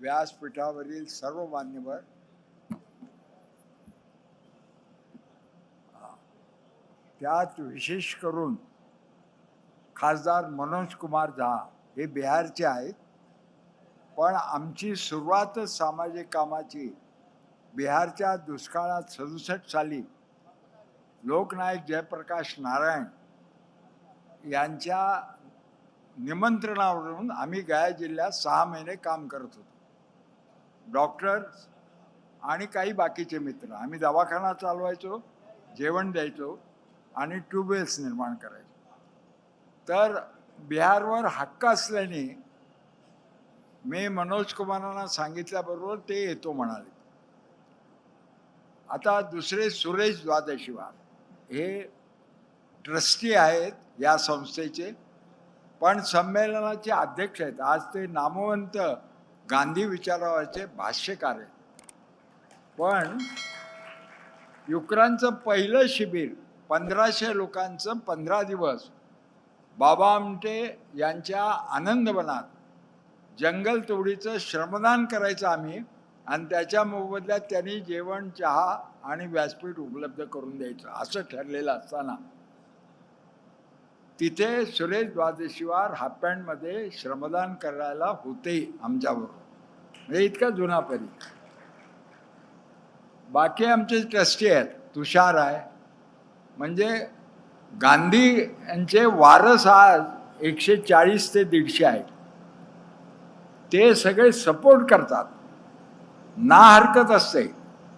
व्यासपीठावरील सर्व मान्यवर त्यात विशेष करून खासदार मनोज कुमार झा हे बिहारचे आहेत. पण आमची सुरुवातच सामाजिक कामाची बिहारच्या दुष्काळात सदुसष्ट साली लोकनायक जयप्रकाश नारायण यांच्या निमंत्रणावरून आम्ही गया जिल्ह्यात सहा महिने काम करत होतो. डॉक्टर्स आणि काही बाकीचे मित्र. आम्ही दवाखाना चालवायचो जेवण द्यायचो आणि ट्यूबवेल्स निर्माण करायचो. तर बिहारवर हक्क असल्याने मी मनोज कुमारांना सांगितल्याबरोबर ते येतो म्हणाले. आता दुसरे सुरेश द्वादशीवार हे ट्रस्टी आहेत या संस्थेचे पण संमेलनाचे अध्यक्ष आहेत. आज ते नामवंत गांधी विचारावरचे भाष्यकार आहेत. पण युक्रांचं पहिलं शिबिर पंधराशे लोकांचं पंधरा दिवस बाबा आमटे यांच्या आनंदवनात जंगल तोडीचं श्रमदान करायचं आम्ही आणि त्याच्या मोबदल्यात त्यांनी जेवण चहा आणि व्यासपीठ उपलब्ध करून द्यायचं असं ठरलेलं असताना. तिथे सुरेश द्वादशीवार हाफ पॅन्टमध्ये श्रमदान करायला होते आमच्याबरोबर. म्हणजे इतका जुना परी. बाकी आमचे ट्रस्टी आहेत तुषार आहे. म्हणजे गांधी यांचे वारस आज एकशे चाळीस ते दीडशे आहेत. ते सगळे सपोर्ट करतात. ना हरकत असते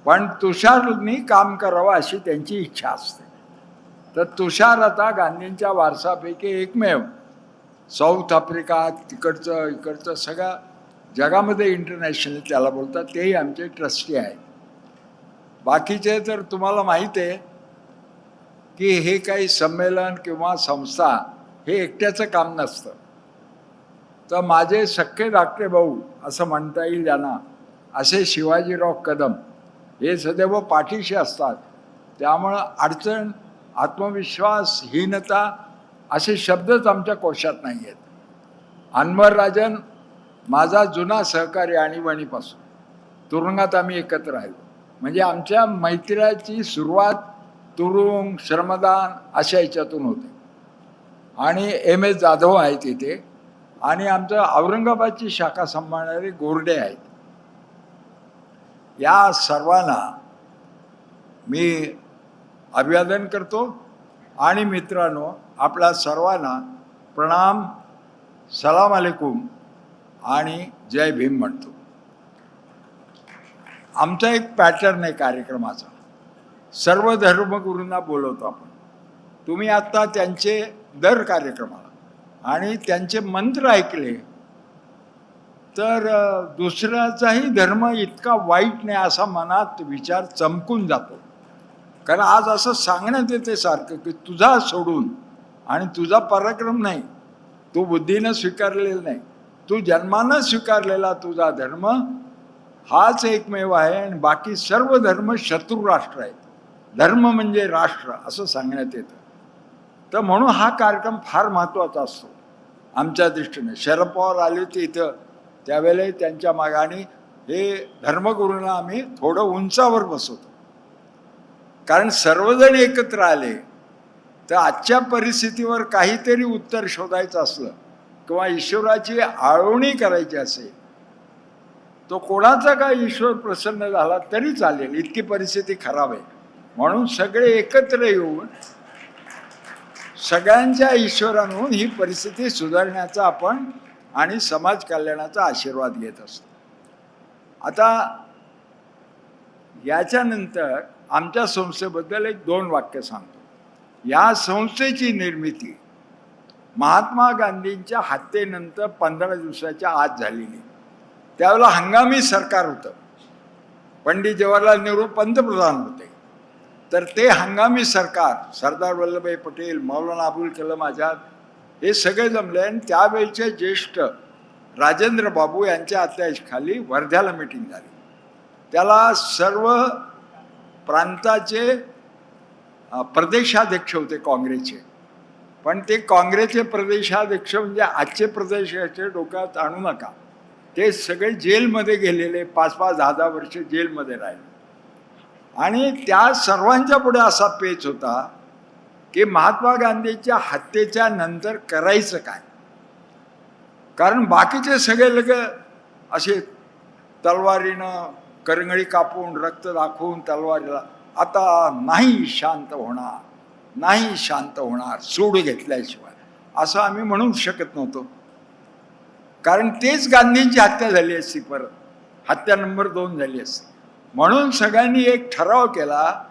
पण तुषारनी काम करावं अशी त्यांची इच्छा असते. तर तुषार आता गांधींच्या वारसापैकी एकमेव. साऊथ आफ्रिका तिकडचं इकडचं सगळं जगामध्ये इंटरनॅशनल त्याला बोलतात तेही आमचे ट्रस्टी आहेत. बाकीचे तर तुम्हाला माहीत आहे की हे काही संमेलन किंवा संस्था हे एकट्याचं काम नसतं. तर माझे सख्खे धाकटे भाऊ असं म्हणता येईल यांना असे शिवाजीराव कदम हे सदैव पाठीशी असतात. त्यामुळं अडचण आत्मविश्वास हीनता असे शब्दच आमच्या कोशात नाही आहेत अनवर राजन माझा जुना सहकारी आणीबाणीपासून. तुरुंगात आम्ही एकत्र राहिलो म्हणजे आमच्या मैत्र्याची सुरुवात तुरुंग श्रमदान अशा याच्यातून होते. आणि एम एस जाधव आहेत इथे आणि आमचं औरंगाबादची शाखा सांभाळणारे गोरडे आहेत. या सर्वांना मी अभिवादन करतो. आणि मित्रांनो आपल्या सर्वांना प्रणाम. सलाम अलेकुम. आणि जय भीम म्हणतो. आमचा एक पॅटर्न आहे कार्यक्रमाचा. सर्व धर्मगुरूंना बोलवतो आपण. तुम्ही आत्ता त्यांचे दर कार्यक्रमाला आणि त्यांचे मंत्र ऐकले तर दुसऱ्याचाही धर्म इतका वाईट नाही असा मनात विचार चमकून जातो. कारण आज असं सांगण्यात येते सारखं की तुझा सोडून आणि तुझा पराक्रम नाही तू बुद्धीनं स्वीकारलेला नाही. तू जन्मानं स्वीकारलेला तुझा धर्म हाच एकमेव आहे आणि बाकी सर्व धर्म शत्रू राष्ट्र आहेत. धर्म म्हणजे राष्ट्र असं सांगण्यात येतं. तर म्हणून हा कार्यक्रम फार महत्त्वाचा असतो आमच्या दृष्टीने. शरद पवार आले होते इथं त्यावेळेला त्यांच्या मागाने हे धर्मगुरूंना आम्ही थोडं उंचावर बसवतो. कारण सर्वजण एकत्र आले तर आजच्या परिस्थितीवर काहीतरी उत्तर शोधायचं असलं किंवा ईश्वराची आळवणी करायची असेल तो कोणाचा काय ईश्वर प्रसन्न झाला तरी चालेल. इतकी परिस्थिती खराब आहे. म्हणून सगळे एकत्र येऊन सगळ्यांच्या ईश्वरांहून ही परिस्थिती सुधारण्याचा आपण आणि समाज कल्याणाचा आशीर्वाद घेत असतो. आता याच्यानंतर आमच्या संस्थेबद्दल एक दोन वाक्य सांगतो. या संस्थेची निर्मिती महात्मा गांधींच्या हत्येनंतर पंधरा दिवसाच्या आत झालेली. त्यावेळेला हंगामी सरकार होतं. पंडित जवाहरलाल नेहरू पंतप्रधान होते. तर ते हंगामी सरकार सरदार वल्लभभाई पटेल मौलाना अबुल कलाम आझाद हे सगळे जमले आणि त्यावेळचे ज्येष्ठ राजेंद्र बाबू यांच्या अध्यायाखाली वर्ध्याला मिटिंग झाली. त्याला सर्व प्रांताचे प्रदेशाध्यक्ष होते काँग्रेसचे. पण ते काँग्रेसचे प्रदेशाध्यक्ष म्हणजे आजचे प्रदेशाचे डोक्यात आणू नका. ते सगळे जेलमध्ये गेलेले पाच पाच दहा दहा वर्ष जेलमध्ये राहिले. आणि त्या सर्वांच्या पुढे असा पेच होता की महात्मा गांधीच्या हत्येच्या नंतर करायचं काय? कारण बाकीचे सगळे लोक असे तलवारीनं करंगळी कापून रक्त दाखवून तलवारीला आता नाही शांत होणार. नाही शांत होणार सूड घेतल्याशिवाय. असं आम्ही म्हणू शकत नव्हतो. कारण तेच गांधींची हत्या झाली असती परत. हत्या नंबर दोन झाली असती. म्हणून सगळ्यांनी एक ठराव केला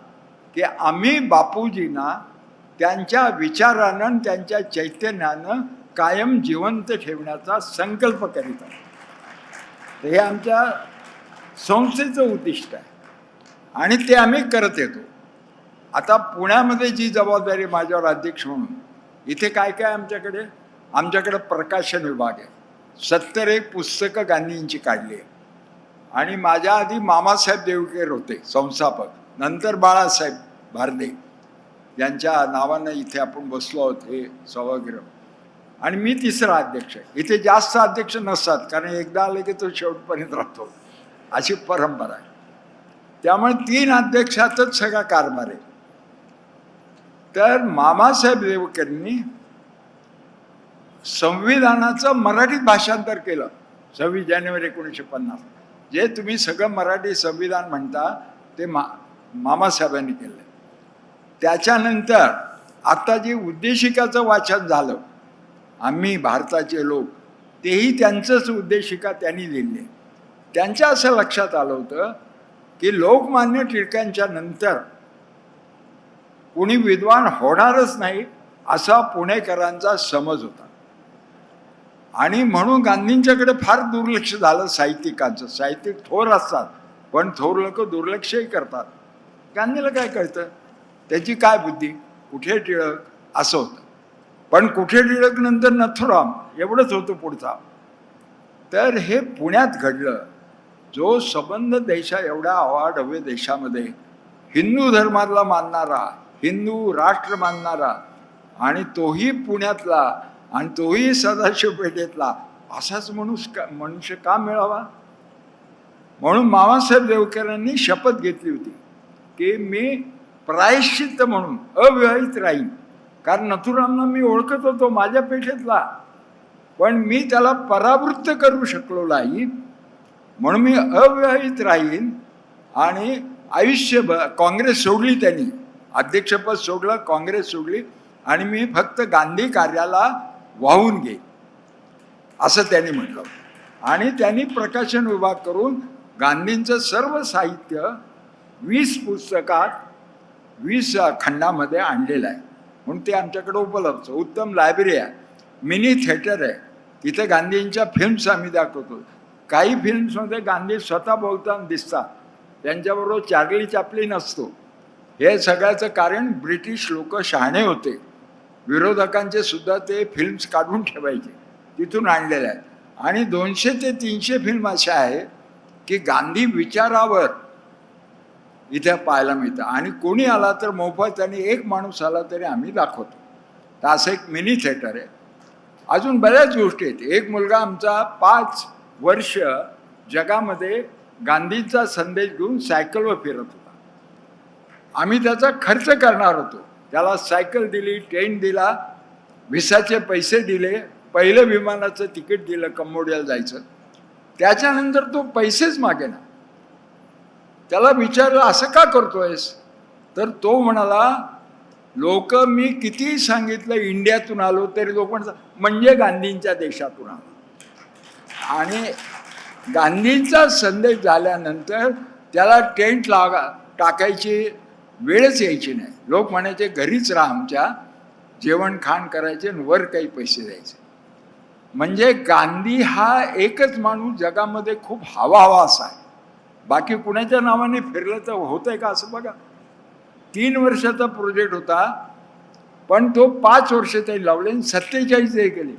की आम्ही बापूजींना त्यांच्या विचारानं आणि त्यांच्या चैतन्यानं कायम जिवंत ठेवण्याचा संकल्प करीत आहोत. हे आमच्या संस्थेचं उद्दिष्ट आहे. आणि ते आम्ही करत येतो. आता पुण्यामध्ये जी जबाबदारी माझ्यावर अध्यक्ष म्हणून इथे काय काय आमच्याकडे? आमच्याकडे प्रकाशन विभाग आहे. सत्तर एक पुस्तकं गांधींची काढली आहे. आणि माझ्या आधी मामासाहेब देवकेर होते संस्थापक. नंतर बाळासाहेब भारदे. यांच्या नावानं इथे आपण बसलो आहोत हे सभागृह. आणि मी तिसरा अध्यक्ष इथे जास्त अध्यक्ष नसतात कारण एकदा आले की तो शेवटपर्यंत राहतो. अशी परंपरा आहे. त्यामुळे तीन अध्यक्षातच सगळा कारभार आहे. तर मामासाहेब देवकरांनी संविधानाचं मराठीत भाषांतर केलं सव्वीस जानेवारी एकोणीसशे पन्नास. जे तुम्ही सगळं मराठी संविधान म्हणता ते मा मामासाहेबांनी केलं. त्याच्यानंतर आता जे उद्देशिकाचं वाचन झालं आम्ही भारताचे लोक तेही त्यांचंच उद्देशिका त्यांनी लिहिले त्यांच्या असं लक्षात आलं होतं की लोकमान्य टिळकांच्या नंतर कुणी विद्वान होणारच नाही असा पुणेकरांचा समज होता. आणि म्हणून गांधींच्याकडे फार दुर्लक्ष झालं साहित्यिकांचं. साहित्यिक थोर असतात पण थोर लोक दुर्लक्षही करतात. गांधीला काय कळतं? त्याची काय बुद्धी? कुठे टिळक? असं होतं. पण कुठे टिळक नंतर नथुराम? एवढंच होतं पुढचा. तर हे पुण्यात घडलं. जो संबंध देशा एवढ्या अवाढव्य देशामध्ये हिंदू धर्माला मानणारा हिंदू राष्ट्र मानणारा आणि तोही पुण्यातला आणि तोही सदाशिव पेठेतला असाच मनुष्य का मनुष्य का मिळावा? म्हणून मामासाहेब देवकरांनी शपथ घेतली होती की मी प्रायश्चित्त म्हणून अविवाहित राहीन. कारण नथुरामना मी ओळखत होतो माझ्या पेठेतला. पण मी त्याला परावृत्त करू शकलो नाही. म्हणून मी अविवाहित राहीन आणि आयुष्यभर काँग्रेस सोडली त्यांनी. अध्यक्षपद सोडलं काँग्रेस सोडली आणि मी फक्त गांधी कार्याला वाहून घेईन असं त्यांनी म्हटलं आणि त्यांनी प्रकाशन विभाग करून गांधींचं सर्व साहित्य वीस पुस्तकात वीस खंडामध्ये आणलेलं आहे. म्हणून ते आमच्याकडे उपलब्ध. उत्तम लायब्ररी आहे. मिनी थिएटर आहे. तिथे गांधींच्या फिल्म्स आम्ही दाखवतो. काही फिल्म्समध्ये गांधी स्वतः बोलताना दिसतात. त्यांच्याबरोबर चार्ली चॅपलिन असतो. हे सगळ्याचं कारण ब्रिटिश लोक शहाणे होते. विरोधकांचे सुद्धा ते फिल्म्स काढून ठेवायचे तिथून आणलेले आहेत. आणि दोनशे ते तीनशे फिल्म अशा आहे की गांधी विचारावर इथे पाहायला मिळतं. आणि कोणी आला तर मोफत आणि एक माणूस आला तरी आम्ही दाखवतो. तर असं एक मिनी थिएटर आहे. अजून बऱ्याच गोष्टी आहेत. एक मुलगा आमचा पाच वर्ष जगामध्ये गांधींचा संदेश घेऊन सायकलवर फिरत होता. आम्ही त्याचा खर्च करणार होतो. त्याला सायकल दिली ट्रेन दिला व्हिसाचे पैसे दिले पहिलं विमानाचं तिकीट दिलं कंबोडियाला जायचं. त्याच्यानंतर तो पैसेच मागेना त्याला विचारलं असं का करतोयस? तर तो म्हणाला लोक मी कितीही सांगितलं इंडियातून आलो तरी लोक म्हणतात म्हणजे गांधींच्या देशातून आलो. आणि गांधींचा संदेश झाल्यानंतर त्याला टेंट लागा टाकायची वेळच यायची नाही. लोक म्हणायचे घरीच राहा आमच्या जेवण खाण करायचे आणि वर काही पैसे द्यायचे. म्हणजे गांधी हा एकच माणूस जगामध्ये खूप हवा हवा असा आहे. बाकी कुणाच्या नावाने फिरलं तर होतंय का असं बघा. तीन वर्षाचा प्रोजेक्ट होता पण तो पाच वर्ष त्यांनी लावले आणि सत्तेचाळीस हे केले.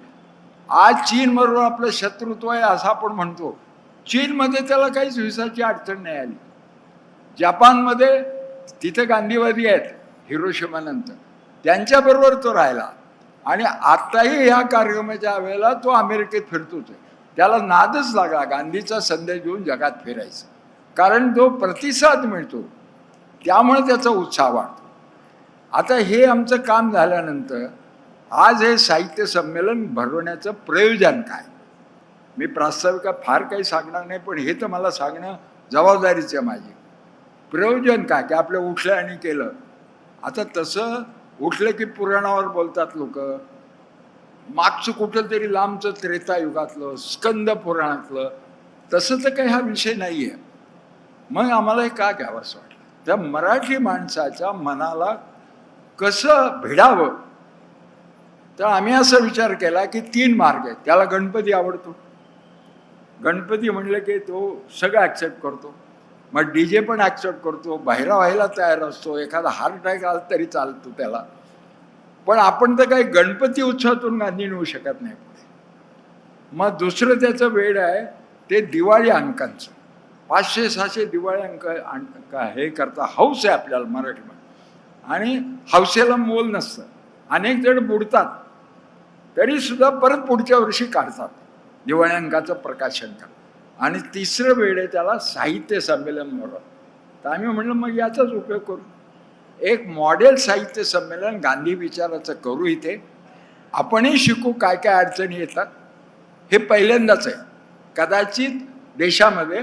आज चीनबरोबर आपलं शत्रुत्व आहे असं आपण म्हणतो. चीनमध्ये त्याला काहीच व्हिसाची अडचण नाही आली. जपानमध्ये तिथे गांधीवादी आहेत हिरोशिमानंतर. त्यांच्याबरोबर तो राहिला. आणि आत्ताही ह्या कार्यक्रमाच्या वेळेला तो अमेरिकेत फिरतोच आहे. त्याला नादच लागला गांधीचा संदेश घेऊन जगात फिरायचं. कारण तो प्रतिसाद मिळतो त्यामुळे त्याचा उत्साह वाढतो. आता हे आमचं काम झाल्यानंतर आज हे साहित्य संमेलन भरवण्याचं प्रयोजन काय? मी प्रास्ताविका फार काही सांगणार नाही पण हे तर मला सांगणं जबाबदारीचं आहे माझी. प्रयोजन काय? की आपलं उठलं आणि केलं. आता तसं उठलं की पुराणावर बोलतात लोक. मागचं कुठं तरी लांबचं त्रेतायुगातलं स्कंद पुराणातलं तसं तर काही हा विषय नाही आहे मग आम्हाला हे का घ्यावं असं वाटलं? त्या मराठी माणसाच्या मनाला कसं भिडावं? तर आम्ही असा विचार केला की तीन मार्ग आहेत. त्याला गणपती आवडतो. गणपती म्हणलं की तो सगळं ॲक्सेप्ट करतो. मग डी जे पण ॲक्सेप्ट करतो बाहेरा व्हायला तयार असतो एखादा हार्ट अटॅक आला तरी चालतो त्याला. पण आपण तर काही गणपती उत्सवातून गांधी नेऊ शकत नाही पुढे. मग दुसरं त्याचं वेळ आहे ते दिवाळी अंकांचं. पाचशे सहाशे दिवाळी अंक अंक हे करता हौस आहे आपल्याला मराठीमध्ये. आणि हौसेला मोल नसतं. अनेक जण बुडतात. तरीसुद्धा परत पुढच्या वर्षी काढतात. दिवाळी अंकाचं प्रकाशन करतात. आणि तिसरं वेळ आहे त्याला साहित्य संमेलन म्हणून. तर आम्ही म्हणलं मग याचाच उपयोग करू. एक मॉडेल साहित्य संमेलन गांधी विचाराचं करू इथे. आपणही शिकू काय काय अडचणी येतात. हे पहिल्यांदाच आहे. कदाचित देशामध्ये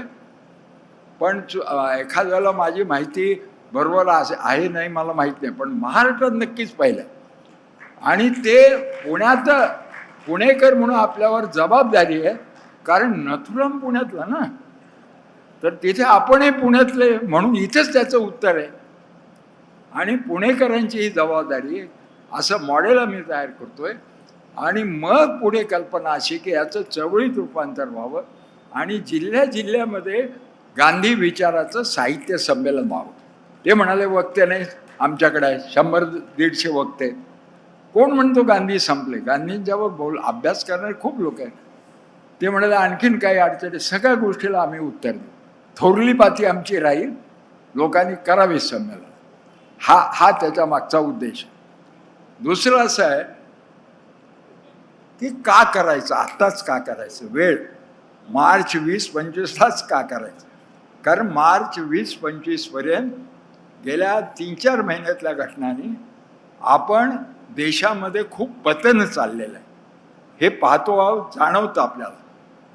पण चु- माझी माहिती बरोबर असे आहे नाही मला माहीत नाही पण महाराष्ट्रात नक्कीच पाहिलं. आणि ते पुण्यात पुणेकर म्हणून आपल्यावर जबाबदारी आहे. कारण नथुराम पुण्यातला ना? तर तिथे आपणही पुण्यातले म्हणून इथेच त्याचं उत्तर आहे. आणि पुणेकरांची ही जबाबदारी असं मॉडेल आम्ही तयार करतोय. आणि मग पुढे कल्पना अशी की याचं चवळीत रूपांतर व्हावं आणि जिल्ह्या जिल्ह्यामध्ये गांधी विचाराचं साहित्य संमेलन व्हावं. ते म्हणाले वक्ते नाही आमच्याकडे आहे. शंभर दीडशे वक्ते. कोण म्हणतो गांधी संपले. गांधींच्यावर बोल अभ्यास करणारे खूप लोक आहेत. ते म्हणाले आणखीन काही अडचणी सगळ्या गोष्टीला आम्ही उत्तर देऊ. थोरली पाती आमची राहील लोकांनी करावे संमेलन. हा हा त्याच्या मागचा उद्देश दुसरं असं आहे की का करायचं? आत्ताच का करायचं? वेळ. मार्च वीस पंचवीसलाच का करायचं? कारण मार्च वीस पंचवीसपर्यंत गेल्या तीन चार महिन्यातल्या घटनांनी आपण देशामध्ये खूप पतन चाललेलं आहे. हे पाहतो आहोत जाणवतं आपल्याला.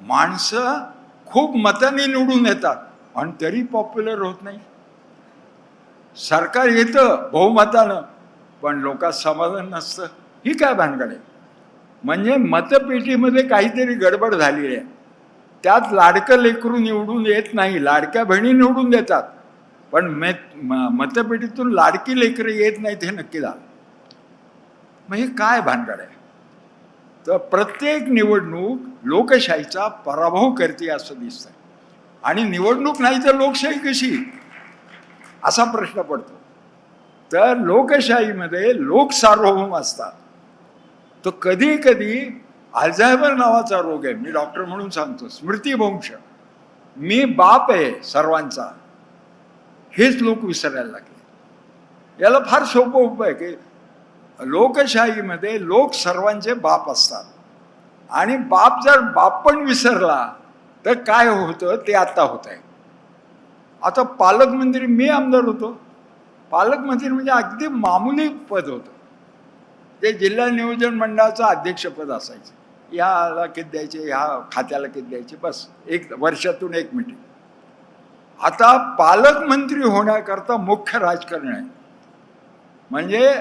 माणसं खूप मतांनी निवडून येतात आणि तरी पॉप्युलर होत नाही. सरकार येतं बहुमतानं पण लोकात समाधान नसतं. ही काय भानगड आहे? म्हणजे मतपेटीमध्ये काहीतरी गडबड झालेली आहे. त्यात लाडकं लेकरू निवडून येत नाही लाडक्या बहिणी निवडून देतात. पण मे मतपेटीतून लाडकी लेकरं येत नाहीत हे नक्की झालं. मग हे काय भानगड आहे? तर प्रत्येक निवडणूक लोकशाहीचा पराभव करते असं दिसतंय. आणि निवडणूक नाही तर लोकशाही कशी? असा प्रश्न पडतो. तर लोकशाहीमध्ये लोक सार्वभौम असतात. तर कधी कधी अल्झायमर नावाचा रोग आहे. मी डॉक्टर म्हणून सांगतो स्मृतिभंश मी बाप आहे सर्वांचा. हेच लोक विसरायला लागले. याला फार सोपं उपाय आहे की लोकशाहीमध्ये लोक सर्वांचे बाप असतात. आणि बाप जर बाप पण विसरला तर काय होतं? ते आता होत आहे. आता पालकमंत्री मी आमदार होतो. पालकमंत्री म्हणजे अगदी मामूली पद होतं. ते जिल्हा नियोजन मंडळाचं अध्यक्षपद असायचं. ह्याला किती द्यायचे? ह्या खात्याला किती द्यायचे? बस एक वर्षातून एक मिटिंग आता पालकमंत्री होण्याकरता मुख्य राजकारण आहे. म्हणजे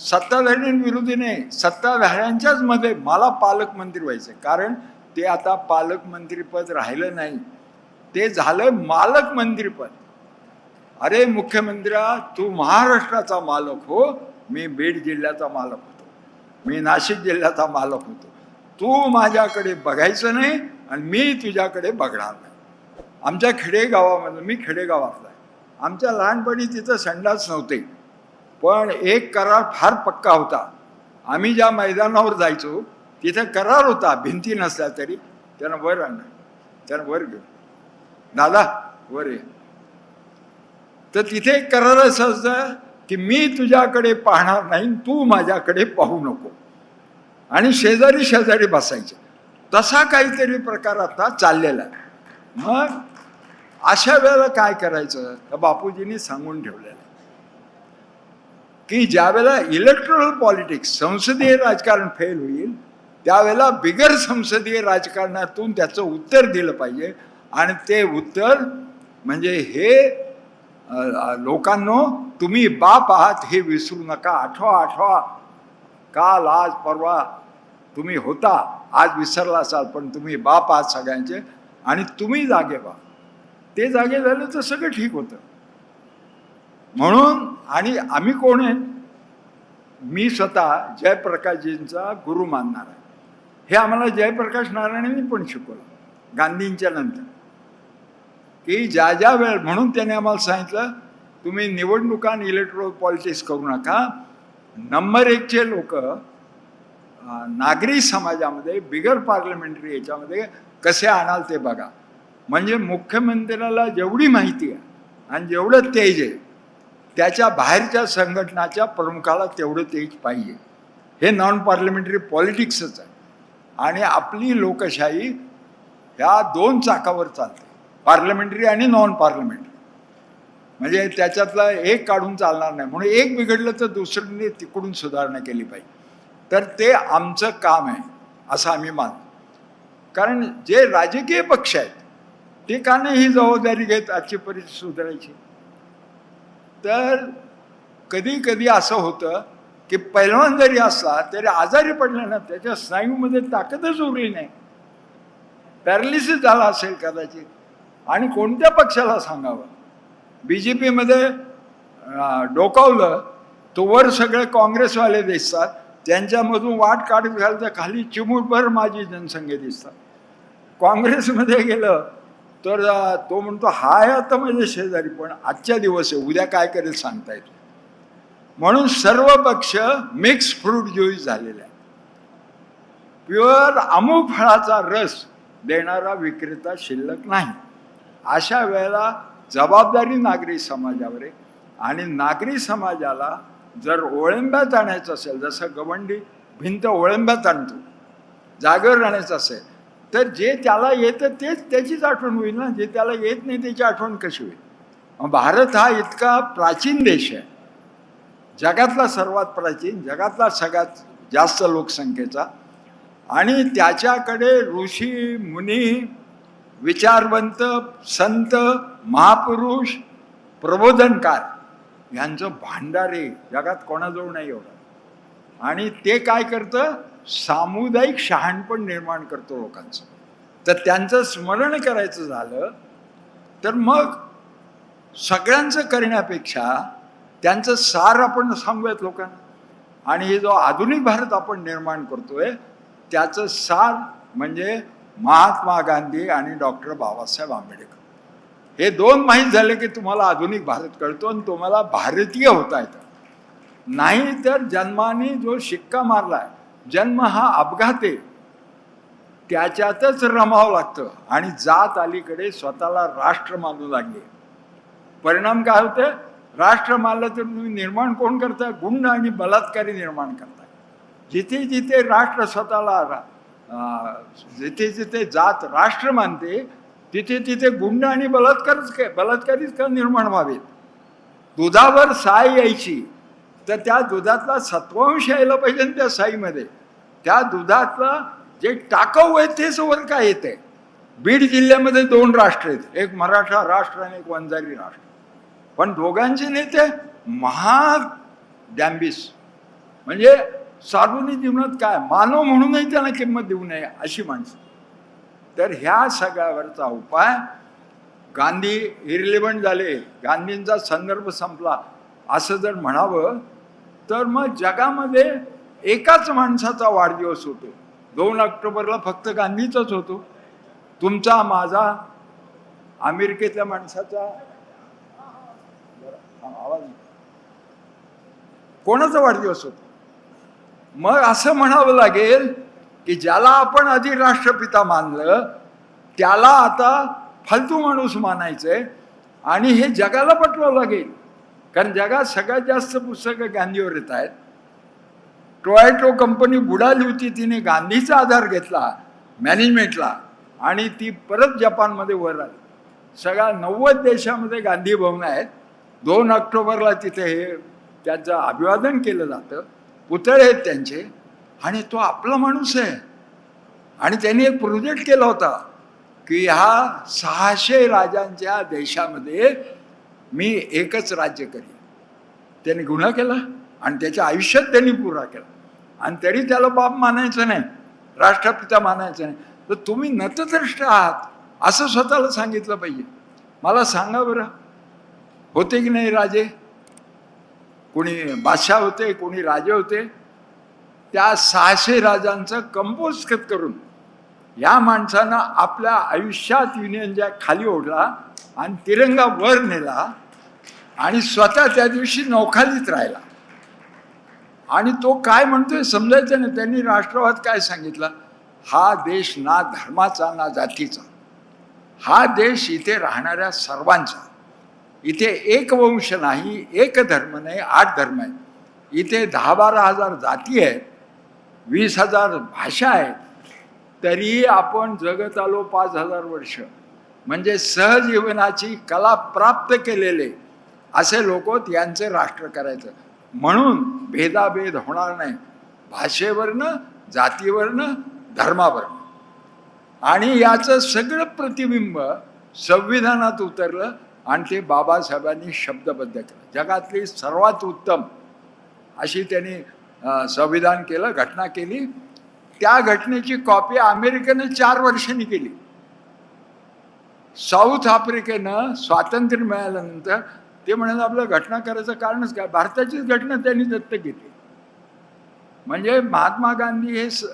सत्ताधाऱ्यांविरोधी नाही सत्ताधाऱ्यांच्याच मध्ये मला पालकमंत्री व्हायचं कारण ते आता पालकमंत्रीपद राहिलं नाही. ते झालं मालकमंत्रीपद अरे मुख्यमंत्र्या तू महाराष्ट्राचा मालक हो. मी बीड जिल्ह्याचा मालक होतो. मी नाशिक जिल्ह्याचा मालक होतो. तू माझ्याकडे बघायचं नाही आणि मी तुझ्याकडे बघणार नाही. आमच्या खेडेगावामध्ये मी खेडेगावातला आहे. आमच्या लहानपणी तिथं संडास नव्हते. पण एक करार फार पक्का होता. आम्ही ज्या मैदानावर जायचो तिथे करार होता. भिंती नसल्या तरी त्यानं वर आणलं. त्यानं वर घेऊ दादा वर ये. तर तिथे एक करार असं असतं की मी तुझ्याकडे पाहणार नाही तू माझ्याकडे पाहू नको. आणि शेजारी शेजारी बसायचे. तसा काहीतरी प्रकार आता चाललेला. आहे मग अशा वेळेला काय करायचं? तर बापूजींनी सांगून ठेवलेलं. आहे की ज्यावेळेला इलेक्ट्रल पॉलिटिक्स संसदीय राजकारण फेल होईल त्यावेळेला बिगर संसदीय राजकारणातून त्याचं उत्तर दिलं पाहिजे. आणि ते उत्तर म्हणजे हे लोकांनो तुम्ही बाप आहात हे विसरू नका. आठवा आठवा काल आज परवा तुम्ही होता. आज विसरला असाल पण तुम्ही बाप आहात सगळ्यांचे. आणि तुम्ही जागे व्हा. ते जागे झालं तर सगळं ठीक होतं. म्हणून आणि आम्ही कोण आहेत? मी स्वतः जयप्रकाशजींचा गुरु मानणार आहे. हे आम्हाला जयप्रकाश नारायणांनी पण शिकवलं गांधींच्या नंतर. की ज्या ज्या वेळ म्हणून त्याने आम्हाला सांगितलं तुम्ही निवडणुका आणि इलेक्ट्रॉल पॉलिटिक्स करू नका. नंबर एकचे लोक नागरी समाजामध्ये बिगर पार्लमेंटरी याच्यामध्ये कसे आणाल ते बघा. म्हणजे मुख्यमंत्र्याला जेवढी माहिती आहे आणि जेवढं तेज आहे त्याच्या बाहेरच्या संघटनाच्या प्रमुखाला तेवढं तेज पाहिजे. हे नॉन पार्लमेंटरी पॉलिटिक्सच आहे. आणि आपली लोकशाही ह्या दोन चाकावर चालते. पार्लमेंटरी आणि नॉन पार्लमेंटरी म्हणजे त्याच्यातलं एक काढून चालणार नाही. म्हणून एक बिघडलं तर दुसऱ्याने तिकडून सुधारणा केली पाहिजे. तर ते आमचं काम आहे असं आम्ही मानतो. कारण जे राजकीय पक्ष आहेत ते का नाही ही जबाबदारी घेत आजची परिस्थिती सुधारायची. तर कधी कधी असं होतं की पैलवान जरी असला तरी आजारी पडला ना त्याच्या स्नायूमध्ये ताकदच उरली नाही. पॅरालिसिस झाला असेल कदाचित. आणि कोणत्या पक्षाला सांगावं? बी जे पीमध्ये डोकावलं तो वर सगळे काँग्रेसवाले दिसतात. त्यांच्यामधून वाट काढत घालतं खाली चिमूटभर माझी जनसंख्या दिसतात. काँग्रेसमध्ये गेलं तर तो म्हणतो हाय आता माझे शेजारी पण आजच्या दिवस आहे उद्या काय करेल सांगता येतो म्हणून सर्व पक्ष मिक्स फ्रूट ज्यूस झालेले आहे प्युअर अमुक फळाचा रस देणारा विक्रेता शिल्लक नाही. अशा वेळेला जबाबदारी नागरी समाजावर आहे. आणि नागरी समाजाला जर ओळंब्यात आणायचं असेल जसं गवंडी भिंत ओळंब्यात आणतो जागेवर राहण्याचं असेल तर जे त्याला येतं तेच त्याचीच आठवण होईल ना. जे त्याला येत नाही त्याची आठवण कशी होईल? मग भारत हा इतका प्राचीन देश आहे. जगातला सर्वात प्राचीन जगातला सगळ्यात जास्त लोकसंख्येचा. आणि त्याच्याकडे ऋषी मुनी विचारवंत संत महापुरुष प्रबोधनकार यांचं भांडार आहे. जगात कोणाजवळ नाही एवढं. आणि ते काय करतं? सामुदायिक शहाणपण निर्माण करतो लोकांचं. तर त्यांचं स्मरण करायचं झालं तर मग सगळ्यांचं करण्यापेक्षा त्यांचं सार आपण सांगूयात लोकांना. आणि हे जो आधुनिक भारत आपण निर्माण करतोय त्याचं सार म्हणजे महात्मा गांधी आणि डॉक्टर बाबासाहेब आंबेडकर. हे दोन माहीत झाले की तुम्हाला आधुनिक भारत कळतो आणि तुम्हाला भारतीय होता येतं. नाही तर जन्माने जो शिक्का मारला आहे जन्म हा अपघात. आहे त्याच्यातच रमावं लागतं आणि जात अलीकडे स्वतःला राष्ट्र मानू लागले. परिणाम काय होते? राष्ट्र मानलं तर तुम्ही निर्माण कोण करता? गुंड आणि बलात्कारी निर्माण करताय जिथे जिथे राष्ट्र स्वतःला रा- जिथे जिथे जात राष्ट्र मानते तिथे तिथे गुंड आणि बलात्कारच काय बलात्कारीच का निर्माण व्हावेत? दुधावर साय यायची. तर त्या दुधातला सत्वांश यायला पाहिजे ना त्या साईमध्ये. त्या दुधातला जे टाकाऊ आहे तेच वर काय येते बीड जिल्ह्यामध्ये दोन राष्ट्र आहेत. एक मराठा राष्ट्र आणि एक वंजारी राष्ट्र. पण दोघांचे नेते महा डॅम्बिस म्हणजे सार्वजनिक जीवनात काय? मानव म्हणूनही त्यांना किंमत देऊ नये अशी माणसं. तर ह्या सगळ्यावरचा उपाय गांधी इरिलेव्हंट झाले. गांधींचा संदर्भ संपला. असं जर म्हणावं तर मग जगामध्ये एकाच माणसाचा वाढदिवस होतो. दोन ऑक्टोबरला फक्त गांधीचाच होतो. तुमचा माझा अमेरिकेतल्या माणसाचा. आवाज कोणाचा वाढदिवस होतो? मग असं म्हणावं लागेल की ज्याला आपण आधी राष्ट्रपिता मानलं त्याला आता फालतू माणूस मानायचंय आणि हे जगाला पटवावं लागेल. कारण जगात सगळ्यात जास्त पुस्तकं गांधीवर येत आहेत. टोयॅटो कंपनी बुडाली होती तिने गांधीचा आधार घेतला मॅनेजमेंटला आणि ती परत जपानमध्ये वर आली. सगळ्या नव्वद देशामध्ये गांधी भवन आहेत. दोन ऑक्टोबरला तिथे हे त्याचं अभिवादन केलं जातं. पुतळे आहेत त्यांचे आणि तो आपला माणूस आहे. आणि त्यांनी एक प्रोजेक्ट केला होता की ह्या सहाशे राजांच्या देशामध्ये मी एकच राज्य करी त्याने गुन्हा केला आणि त्याच्या आयुष्यात त्यांनी पुरा केला. आणि तरी त्याला बाप मानायचं नाही राष्ट्रपिता मानायचं नाही. तर तुम्ही नतद्रष्ट आहात असं स्वतःला सांगितलं पाहिजे. मला सांगा बरं होते की नाही राजे? कोणी बादशाह होते कोणी राजे होते? त्या सहाशे राजांचं कंपोज करून या माणसानं आपल्या आयुष्यात युनियन जॅक खाली ओढला आणि तिरंगा वर नेला आणि स्वतः त्या दिवशी नौखालीत राहिला. आणि तो काय म्हणतोय समजायचं नाही. त्यांनी राष्ट्रवाद काय सांगितलं? हा देश ना धर्माचा ना जातीचा. हा देश इथे राहणाऱ्या सर्वांचा. इथे एक वंश नाही एक धर्म नाही आठ धर्म आहेत. इथे दहा बारा हजार जाती आहेत वीस हजार भाषा आहेत. तरी आपण जगत आलो पाच हजार वर्ष. म्हणजे सहजीवनाची कला प्राप्त केलेले असे लोक यांचे राष्ट्र करायचं. म्हणून भेदाभेद होणार नाही. भाषेवरनं जातीवरनं धर्मावरनं. आणि याचं सगळं प्रतिबिंब संविधानात उतरलं आणि ते बाबासाहेबांनी शब्दबद्ध केलं. जगातली सर्वात उत्तम अशी त्यांनी संविधान केलं घटना केली. त्या घटनेची कॉपी अमेरिकेनं चार वर्षांनी केली. साऊथ आफ्रिकेनं स्वातंत्र्य मिळाल्यानंतर ते म्हणाले आपलं घटना करायचं कारणच काय? भारताचीच घटना त्यांनी दत्तक घेतली. म्हणजे महात्मा गांधी हे स-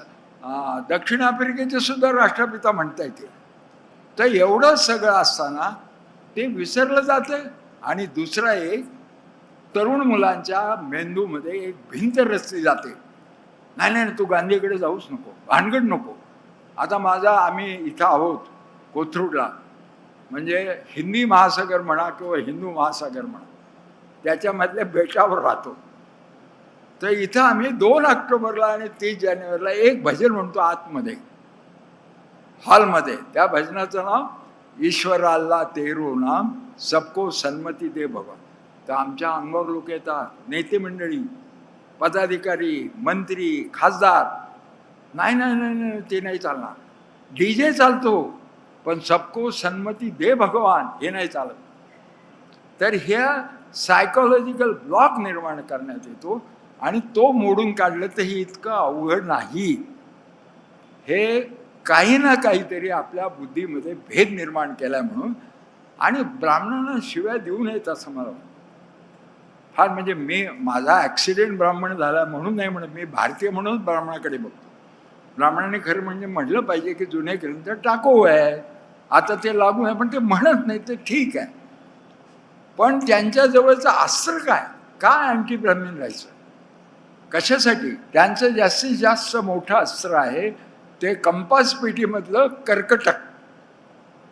दक्षिण आफ्रिकेचे सुद्धा राष्ट्रपिता म्हणता येते तर एवढं सगळं असताना ते विसरलं जातं आणि दुसरा एक तरुण मुलांच्या मेंदूमध्ये एक भिंत रचली जाते. नाही नाही तू गांधीकडे जाऊच नको. भानगड नको. आता माझा आम्ही इथं आहोत कोथरूडला. म्हणजे हिंदी महासागर म्हणा किंवा हिंदू महासागर म्हणा त्याच्यामधल्या बेटावर राहतो. तर इथं आम्ही दोन ऑक्टोबरला आणि तीस जानेवारीला एक भजन म्हणतो आतमध्ये हॉलमध्ये. त्या भजनाचं नाव ईश्वराला तेरू नाम सबको सन्मती दे भगवान तर आमच्या अंगावर लोक येतात नेते मंडळी पदाधिकारी मंत्री खासदार. नाही नाही नाही ते नाही चालणार. डी जे चालतो. पण सबको सन्मती दे भगवान हे नाही चालत. तर ह्या सायकोलॉजिकल ब्लॉक निर्माण करण्यात येतो आणि तो मोडून काढलं तर हे इतकं अवघड नाही. हे काही ना काहीतरी आपल्या बुद्धीमध्ये भेद निर्माण केला म्हणून आणि ब्राह्मणांना शिव्या देऊ नयेत असं मला फार म्हणजे मी माझा ॲक्सिडेंट ब्राह्मण झाला म्हणून नाही म्हणत मी भारतीय म्हणूनच ब्राह्मणाकडे बघतो. ब्राह्मणाने खरं म्हणजे म्हटलं पाहिजे की जुने ग्रंथ टाको आहे. आता ते लागू आहे पण ते म्हणत नाही ते ठीक आहे. पण त्यांच्याजवळचं अस्त्र काय? काय अँटी ब्राह्मण राहायचं? कशासाठी? त्यांचं जास्तीत जास्त मोठं अस्त्र आहे ते कंपास पेटीमधलं कर्कटक.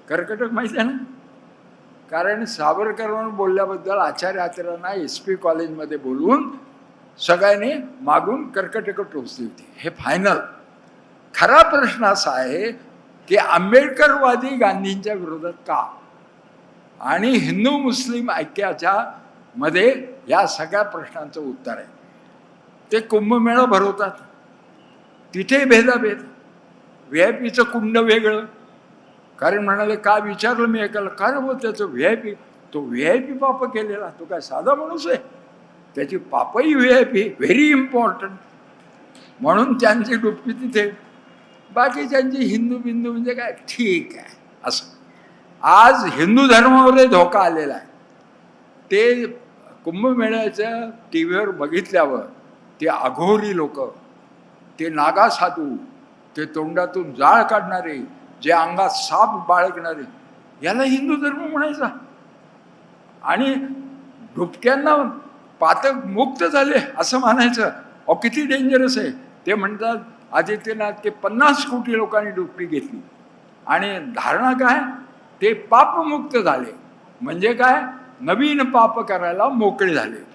कर्कटक माहिती आहे ना? कारण सावरकरांवर बोलल्याबद्दल आचार्य आचार्यांना एस पी कॉलेजमध्ये बोलवून सगळ्यांनी मागून कर्कटक टोचली होती. हे फायनल खरा प्रश्न असा आहे की आंबेडकरवादी गांधींच्या विरोधात का? आणि हिंदू मुस्लिम ऐक्याच्या मध्ये या सगळ्या प्रश्नांचं उत्तर आहे. ते कुंभमेळा भरवतात. तिथे भेदाभेद. व्ही आय पीचं कुंड वेगळं. कारण म्हणाले का विचारलं मी ऐकायला कारण हो त्याचं व्ही आय पी तो व्ही आय पी पाप केलेला तो काय साधा माणूस आहे? त्याची पापही V I P very important. म्हणून त्यांची डुबकी तिथे. बाकीच्यांची हिंदू बिंदू म्हणजे काय? ठीक आहे. असं. आज हिंदू धर्मामध्ये धोका आलेला आहे. ते कुंभमेळ्याच्या टी व्हीवर बघितल्यावर ते अघोरी लोक ते नागा साधू ते तोंडातून जाळ काढणारे जे अंगात साप बाळगणारे याला हिंदू धर्म म्हणायचा. आणि डुबक्यांना पातक मुक्त झाले असं म्हणायचं. अहो किती डेंजरस आहे. ते म्हणतात आदित्यनाथ ते पन्नास कोटी लोकांनी डुबकी घेतली. आणि धारणा काय? ते पापमुक्त झाले. म्हणजे काय? नवीन पाप करायला मोकळे झाले.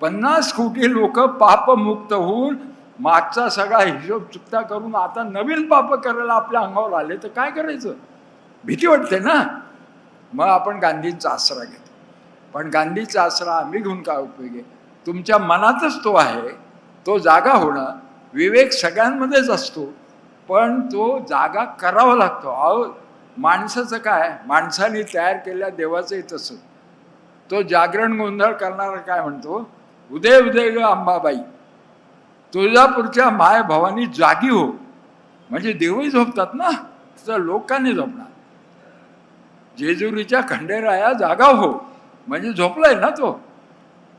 पन्नास कोटी लोक पापमुक्त होऊन मागचा सगळा हिशोब चुकता करून आता नवीन पाप करायला आपल्या अंगावर आले तर काय करायचं? भीती वाटते ना? मग आपण गांधींचा आसरा घेतो. पण गांधीचा आसरा आम्ही घेऊन काय उपयोग आहे? तुमच्या मनातच तो आहे. तो जागा होणं विवेक सगळ्यांमध्येच असतो. पण तो जागा करावा लागतो. अहो माणसाचं काय? माणसाने तयार केल्या देवाचंही तसं तो जागरण गोंधळ करणारा काय म्हणतो? उदय उदय ग अंबाबाई तुळजापूरच्या माय भवानी जागी हो. म्हणजे देवही झोपतात ना? तर लोकांनी झोपणार. जेजुरीच्या खंडेराया जागा हो. म्हणजे झोपलाय ना तो?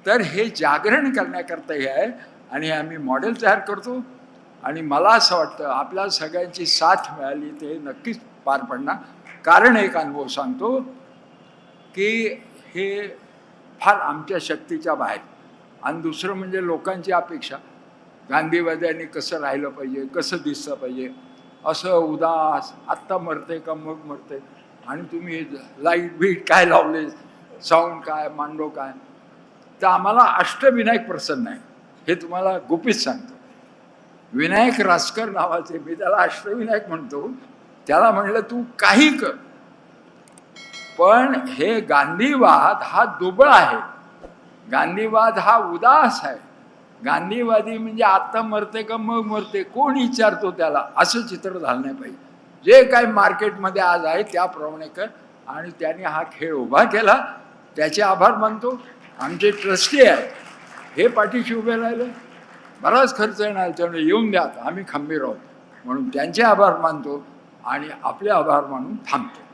तर हे जागरण करण्याकरता हे आहे. आणि आम्ही मॉडेल तयार करतो. आणि मला असं वाटतं आपल्या सगळ्यांची साथ मिळाली ते नक्कीच पार पडणार. कारण एक अनुभव सांगतो की हे फार आमच्या शक्तीच्या बाहेर. आणि दुसरं म्हणजे लोकांची अपेक्षा. गांधीवाद्यांनी कसं राहिलं पाहिजे कसं दिसलं पाहिजे. असं उदास आत्ता मरते का मग मरते आणि तुम्ही लाइट बीट काय लावले? साऊंड काय मांडो काय? तर आम्हाला अष्टविनायक प्रसन्न आहे. हे तुम्हाला गुपित सांगतो. विनायक रासकर नावाचे मी त्याला अष्टविनायक म्हणतो. त्याला म्हणलं तू काही कर. पण हे गांधीवाद हा दुबळ आहे. गांधीवाद हा उदास आहे. गांधीवादी म्हणजे आता मरते का मग मरते कोण विचारतो त्याला? असं चित्र झालं नाही पाहिजे. जे काही मार्केटमध्ये आज आहे त्याप्रमाणे कर. आणि त्याने हा खेळ उभा केला. त्याचे आभार मानतो. आमचे ट्रस्टी आहेत. हे पाठीशी उभे राहिले. बराच खर्च येणार त्यामुळे येऊन द्या आम्ही खंबीर आहोत. म्हणून त्यांचे आभार मानतो आणि आपले आभार मानून थांबतो.